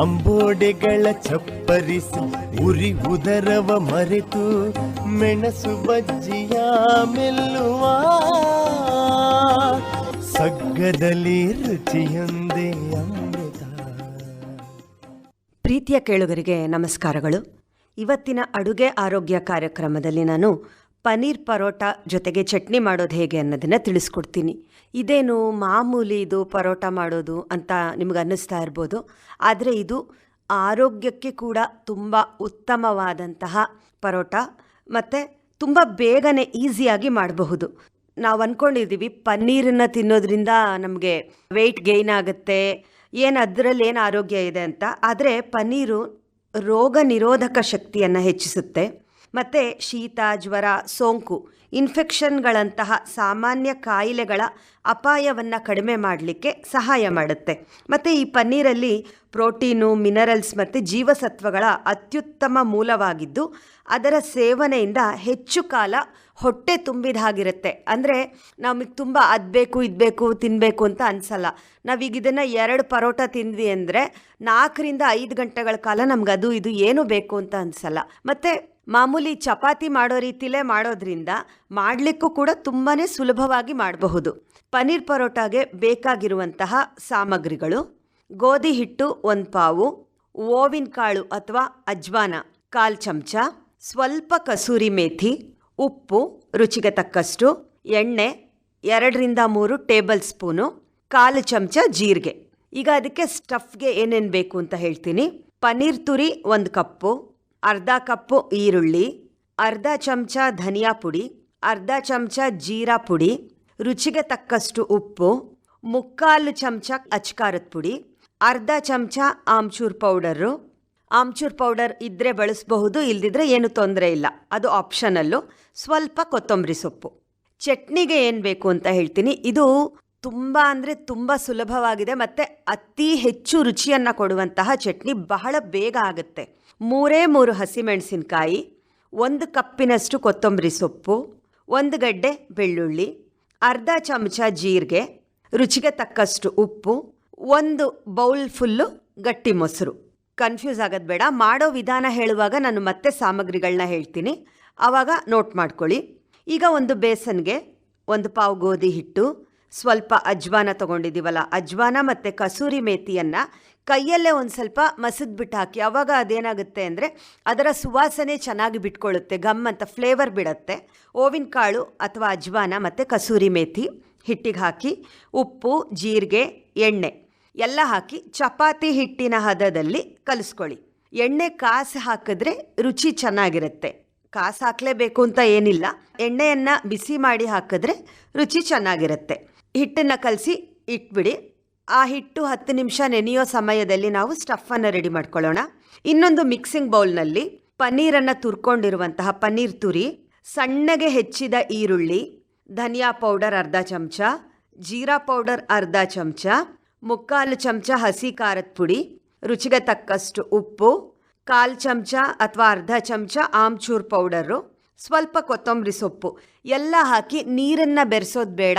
ಅಂಬೋಡೆಗಳ ಚಪ್ಪರಿಸಿ, ಉರಿ ಉದರವ ಮರೆತು, ಮೆಣಸು ಬಜ್ಜಿಯ ಮೆಲ್ಲುವ. ಸಗ್ಗದಲ್ಲಿ ರುಚಿಯೊಂದೇ ಅಮೃತ. ಪ್ರೀತಿಯ ಕೇಳುಗರಿಗೆ ನಮಸ್ಕಾರಗಳು. ಇವತ್ತಿನ ಅಡುಗೆ ಆರೋಗ್ಯ ಕಾರ್ಯಕ್ರಮದಲ್ಲಿ ನಾನು ಪನೀರ್ ಪರೋಟ ಜೊತೆಗೆ ಚಟ್ನಿ ಮಾಡೋದು ಹೇಗೆ ಅನ್ನೋದನ್ನು ತಿಳಿಸ್ಕೊಡ್ತೀನಿ. ಇದೇನು ಮಾಮೂಲಿ ಇದು ಪರೋಟ ಮಾಡೋದು ಅಂತ ನಿಮ್ಗೆ ಅನ್ನಿಸ್ತಾ ಇರ್ಬೋದು. ಆದರೆ ಇದು ಆರೋಗ್ಯಕ್ಕೆ ಕೂಡ ತುಂಬ ಉತ್ತಮವಾದಂತಹ ಪರೋಟ ಮತ್ತು ತುಂಬ ಬೇಗನೆ ಈಸಿಯಾಗಿ ಮಾಡಬಹುದು. ನಾವು ಅಂದ್ಕೊಂಡಿದ್ದೀವಿ ಪನ್ನೀರನ್ನು ತಿನ್ನೋದ್ರಿಂದ ನಮಗೆ ವೆಯ್ಟ್ ಗೈನ್ ಆಗುತ್ತೆ, ಏನು ಅದರಲ್ಲಿ ಏನು ಆರೋಗ್ಯ ಇದೆ ಅಂತ. ಆದರೆ ಪನ್ನೀರು ರೋಗ ನಿರೋಧಕ ಶಕ್ತಿಯನ್ನು ಹೆಚ್ಚಿಸುತ್ತೆ. ಮತ್ತು ಶೀತ, ಜ್ವರ, ಸೋಂಕು, ಇನ್ಫೆಕ್ಷನ್ಗಳಂತಹ ಸಾಮಾನ್ಯ ಕಾಯಿಲೆಗಳ ಅಪಾಯವನ್ನು ಕಡಿಮೆ ಮಾಡಲಿಕ್ಕೆ ಸಹಾಯ ಮಾಡುತ್ತೆ. ಮತ್ತು ಈ ಪನ್ನೀರಲ್ಲಿ ಪ್ರೋಟೀನು, ಮಿನರಲ್ಸ್ ಮತ್ತು ಜೀವಸತ್ವಗಳ ಅತ್ಯುತ್ತಮ ಮೂಲವಾಗಿದ್ದು, ಅದರ ಸೇವನೆಯಿಂದ ಹೆಚ್ಚು ಕಾಲ ಹೊಟ್ಟೆ ತುಂಬಿದ ಹಾಗಿರುತ್ತೆ. ಅಂದರೆ ನಮಗೆ ತುಂಬ ಅದು ಬೇಕು ತಿನ್ನಬೇಕು ಅಂತ ಅನಿಸಲ್ಲ. ನಾವೀಗ ಇದನ್ನು ಎರಡು ಪರೋಟ ತಿಂದ್ವಿ ಅಂದರೆ ನಾಲ್ಕರಿಂದ ಐದು ಗಂಟೆಗಳ ಕಾಲ ನಮ್ಗೆ ಅದು, ಇದು ಏನು ಬೇಕು ಅಂತ ಅನಿಸಲ್ಲ. ಮತ್ತು ಮಾಮೂಲಿ ಚಪಾತಿ ಮಾಡೋ ರೀತಿಲೇ ಮಾಡೋದ್ರಿಂದ ಮಾಡಲಿಕ್ಕೂ ಕೂಡ ತುಂಬಾ ಸುಲಭವಾಗಿ ಮಾಡಬಹುದು. ಪನ್ನೀರ್ ಪರೋಟಾಗೆ ಬೇಕಾಗಿರುವಂತಹ ಸಾಮಗ್ರಿಗಳು, ಗೋಧಿ ಹಿಟ್ಟು ಒಂದು ಪಾವು, ಓವಿನ ಕಾಳು ಅಥವಾ ಅಜ್ವಾನ ಕಾಲು ಚಮಚ, ಸ್ವಲ್ಪ ಕಸೂರಿ ಮೇಥಿ, ಉಪ್ಪು, ರುಚಿಗೆ ತಕ್ಕಷ್ಟು, ಎಣ್ಣೆ ಎರಡರಿಂದ ಮೂರು ಟೇಬಲ್ ಸ್ಪೂನು, ಕಾಲು ಚಮಚ ಜೀರಿಗೆ. ಈಗ ಅದಕ್ಕೆ ಸ್ಟಫ್ಗೆ ಏನೇನು ಬೇಕು ಅಂತ ಹೇಳ್ತೀನಿ. ಪನ್ನೀರ್ ತುರಿ ಒಂದು ಕಪ್ಪು ಅರ್ಧ ಕಪ್ಪು ಈರುಳ್ಳಿ, ಅರ್ಧ ಚಮಚ ಧನಿಯಾ ಪುಡಿ, ಅರ್ಧ ಚಮಚ ಜೀರಾ ಪುಡಿ, ರುಚಿಗೆ ತಕ್ಕಷ್ಟು ಉಪ್ಪು, ಮುಕ್ಕಾಲು ಚಮಚ ಅಚ್ಕಾರದ ಪುಡಿ, ಅರ್ಧ ಚಮಚ ಆಮ್ಚೂರ್ ಪೌಡರು. ಆಮ್ಚೂರ್ ಪೌಡರ್ ಇದ್ದರೆ ಬಳಸಬಹುದು, ಇಲ್ದಿದ್ರೆ ಏನು ತೊಂದರೆ ಇಲ್ಲ. ಅದು ಆಪ್ಷನಲ್ಲು ಸ್ವಲ್ಪ ಕೊತ್ತಂಬರಿ ಸೊಪ್ಪು. ಚಟ್ನಿಗೆ ಏನು ಬೇಕು ಅಂತ ಹೇಳ್ತೀನಿ. ಇದು ತುಂಬ ಅಂದರೆ ತುಂಬ ಸುಲಭವಾಗಿದೆ, ಮತ್ತು ಅತಿ ಹೆಚ್ಚು ರುಚಿಯನ್ನು ಕೊಡುವಂತಹ ಚಟ್ನಿ ಬಹಳ ಬೇಗ ಆಗುತ್ತೆ. ಮೂರೇ ಮೂರು ಹಸಿಮೆಣಸಿನಕಾಯಿ, ಒಂದು ಕಪ್ಪಿನಷ್ಟು ಕೊತ್ತಂಬರಿ ಸೊಪ್ಪು, ಒಂದು ಗಡ್ಡೆ ಬೆಳ್ಳುಳ್ಳಿ, ಅರ್ಧ ಚಮಚ ಜೀರಿಗೆ, ರುಚಿಗೆ ತಕ್ಕಷ್ಟು ಉಪ್ಪು, ಒಂದು ಬೌಲ್ ಫುಲ್ಲು ಗಟ್ಟಿ ಮೊಸರು. ಕನ್ಫ್ಯೂಸ್ ಆಗೋದು ಬೇಡ, ಮಾಡೋ ವಿಧಾನ ಹೇಳುವಾಗ ನಾನು ಮತ್ತೆ ಸಾಮಗ್ರಿಗಳನ್ನ ಹೇಳ್ತೀನಿ. ಆವಾಗ ನೋಟ್ ಮಾಡ್ಕೊಳ್ಳಿ. ಈಗ ಒಂದು ಬೇಸನ್ಗೆ ಒಂದು ಪಾವು ಗೋಧಿ ಹಿಟ್ಟು ಸ್ವಲ್ಪ ಅಜ್ವಾನ ತೊಗೊಂಡಿದ್ದೀವಲ್ಲ ಅಜ್ವಾನ ಮತ್ತು ಕಸೂರಿ ಮೇತಿಯನ್ನು ಕೈಯಲ್ಲೇ ಒಂದು ಸ್ವಲ್ಪ ಮಸಿದ್ಬಿಟ್ಟು ಹಾಕಿ ಆವಾಗ ಅದೇನಾಗುತ್ತೆ ಅಂದರೆ ಅದರ ಸುವಾಸನೆ ಚೆನ್ನಾಗಿ ಬಿಟ್ಕೊಳ್ಳುತ್ತೆ ಗಮ್ ಅಂತ ಫ್ಲೇವರ್ ಬಿಡುತ್ತೆ. ಓವಿನ ಕಾಳು ಅಥವಾ ಅಜ್ವಾನ ಮತ್ತು ಕಸೂರಿ ಮೇಥಿ ಹಿಟ್ಟಿಗೆ ಹಾಕಿ, ಉಪ್ಪು, ಜೀರಿಗೆ, ಎಣ್ಣೆ ಎಲ್ಲ ಹಾಕಿ ಚಪಾತಿ ಹಿಟ್ಟಿನ ಹದದಲ್ಲಿ ಕಲಿಸ್ಕೊಳ್ಳಿ. ಎಣ್ಣೆ ಕಾಸು ಹಾಕಿದ್ರೆ ರುಚಿ ಚೆನ್ನಾಗಿರುತ್ತೆ. ಕಾಸು ಹಾಕಲೇಬೇಕು ಅಂತ ಏನಿಲ್ಲ, ಎಣ್ಣೆಯನ್ನು ಬಿಸಿ ಮಾಡಿ ಹಾಕಿದ್ರೆ ರುಚಿ ಚೆನ್ನಾಗಿರುತ್ತೆ. ಹಿಟ್ಟನ್ನು ಕಲಸಿ ಇಟ್ಬಿಡಿ. ಆ ಹಿಟ್ಟು ಹತ್ತು ನಿಮಿಷ ನೆನೆಯೋ ಸಮಯದಲ್ಲಿ ನಾವು ಸ್ಟಫನ್ನು ರೆಡಿ ಮಾಡ್ಕೊಳ್ಳೋಣ. ಇನ್ನೊಂದು ಮಿಕ್ಸಿಂಗ್ ಬೌಲ್ನಲ್ಲಿ ಪನ್ನೀರನ್ನು ತುರ್ಕೊಂಡಿರುವಂತಹ ಪನ್ನೀರ್ ತುರಿ, ಸಣ್ಣಗೆ ಹೆಚ್ಚಿದ ಈರುಳ್ಳಿ, ಧನಿಯಾ ಪೌಡರ್ ಅರ್ಧ ಚಮಚ, ಜೀರಾ ಪೌಡರ್ ಅರ್ಧ ಚಮಚ, ಮುಕ್ಕಾಲು ಚಮಚ ಹಸಿ ಖಾರದ ಪುಡಿ, ರುಚಿಗೆ ತಕ್ಕಷ್ಟು ಉಪ್ಪು, ಕಾಲು ಚಮಚ ಅಥವಾ ಅರ್ಧ ಚಮಚ ಆಮ್ಚೂರ್ ಪೌಡರು, ಸ್ವಲ್ಪ ಕೊತ್ತಂಬರಿ ಸೊಪ್ಪು, ಎಲ್ಲ ಹಾಕಿ ನೀರನ್ನು ಬೆರೆಸೋದು ಬೇಡ.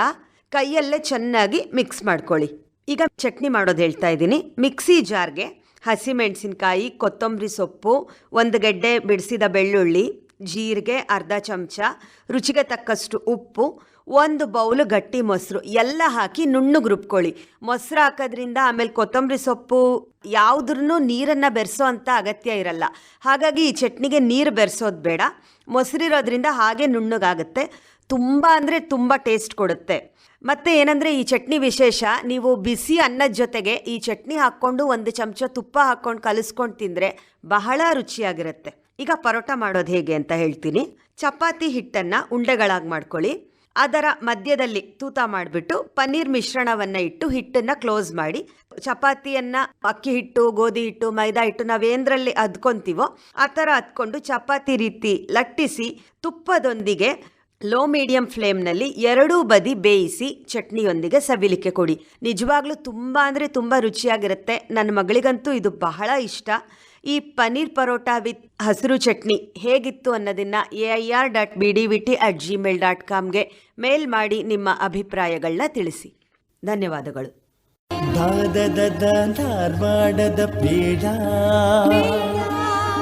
ಕೈಯಲ್ಲೇ ಚೆನ್ನಾಗಿ ಮಿಕ್ಸ್ ಮಾಡ್ಕೊಳ್ಳಿ. ಈಗ ಚಟ್ನಿ ಮಾಡೋದು ಹೇಳ್ತಾ ಇದ್ದೀನಿ. ಮಿಕ್ಸಿ ಜಾರ್ಗೆ ಹಸಿಮೆಣಸಿನ್ಕಾಯಿ, ಕೊತ್ತಂಬರಿ ಸೊಪ್ಪು, ಒಂದು ಗೆಡ್ಡೆ ಬಿಡಿಸಿದ ಬೆಳ್ಳುಳ್ಳಿ, ಜೀರಿಗೆ ಅರ್ಧ ಚಮಚ, ರುಚಿಗೆ ತಕ್ಕಷ್ಟು ಉಪ್ಪು, ಒಂದು ಬೌಲು ಗಟ್ಟಿ ಮೊಸರು ಎಲ್ಲ ಹಾಕಿ ನುಣ್ಣಗೆ ರುಬ್ಕೊಳ್ಳಿ. ಮೊಸರು ಹಾಕೋದ್ರಿಂದ ಆಮೇಲೆ ಕೊತ್ತಂಬರಿ ಸೊಪ್ಪು ಯಾವುದ್ರೂ ನೀರನ್ನು ಬೆರೆಸೋ ಅಂತ ಅಗತ್ಯ ಇರಲ್ಲ. ಹಾಗಾಗಿ ಈ ಚಟ್ನಿಗೆ ನೀರು ಬೆರೆಸೋದು ಬೇಡ. ಮೊಸರಿರೋದ್ರಿಂದ ಹಾಗೆ ನುಣ್ಣಗಾಗುತ್ತೆ. ತುಂಬ ಅಂದರೆ ತುಂಬ ಟೇಸ್ಟ್ ಕೊಡುತ್ತೆ. ಮತ್ತು ಏನಂದರೆ ಈ ಚಟ್ನಿ ವಿಶೇಷ, ನೀವು ಬಿಸಿ ಅನ್ನದ ಜೊತೆಗೆ ಈ ಚಟ್ನಿ ಹಾಕ್ಕೊಂಡು ಒಂದು ಚಮಚ ತುಪ್ಪ ಹಾಕ್ಕೊಂಡು ಕಲಿಸ್ಕೊಂಡು ತಿಂದರೆ ಬಹಳ ರುಚಿಯಾಗಿರುತ್ತೆ. ಈಗ ಪರೋಟ ಮಾಡೋದು ಹೇಗೆ ಅಂತ ಹೇಳ್ತೀನಿ. ಚಪಾತಿ ಹಿಟ್ಟನ್ನು ಉಂಡೆಗಳಾಗಿ ಮಾಡ್ಕೊಳ್ಳಿ. ಅದರ ಮಧ್ಯದಲ್ಲಿ ತೂತ ಮಾಡಿಬಿಟ್ಟು ಪನ್ನೀರ್ ಮಿಶ್ರಣವನ್ನು ಇಟ್ಟು ಹಿಟ್ಟನ್ನು ಕ್ಲೋಸ್ ಮಾಡಿ. ಚಪಾತಿಯನ್ನು ಅಕ್ಕಿ ಹಿಟ್ಟು, ಗೋಧಿ ಹಿಟ್ಟು, ಮೈದಾ ಹಿಟ್ಟು ನಾವೇಂದ್ರಲ್ಲಿ ಅದ್ಕೊಂತೀವೋ ಆ ಥರ ಅದ್ಕೊಂಡು ಚಪಾತಿ ರೀತಿ ಲಟ್ಟಿಸಿ ತುಪ್ಪದೊಂದಿಗೆ ಲೋ ಮೀಡಿಯಂ ಫ್ಲೇಮ್ನಲ್ಲಿ ಎರಡೂ ಬದಿ ಬೇಯಿಸಿ ಚಟ್ನಿಯೊಂದಿಗೆ ಸವಿಲಿಕ್ಕೆ ಕೊಡಿ. ನಿಜವಾಗ್ಲೂ ತುಂಬ ಅಂದರೆ ತುಂಬ ರುಚಿಯಾಗಿರುತ್ತೆ. ನನ್ನ ಮಗಳಿಗಂತೂ ಇದು ಬಹಳ ಇಷ್ಟ. ಈ ಪನ್ನೀರ್ ಪರೋಟ ವಿತ್ ಹಸಿರು ಚಟ್ನಿ ಹೇಗಿತ್ತು ಅನ್ನೋದನ್ನು A I R dot B D V T at gmail dot ಕಾಮ್ಗೆ mail ಮಾಡಿ ನಿಮ್ಮ ಅಭಿಪ್ರಾಯಗಳನ್ನ ತಿಳಿಸಿ. ಧನ್ಯವಾದಗಳು. ಪೇಡ.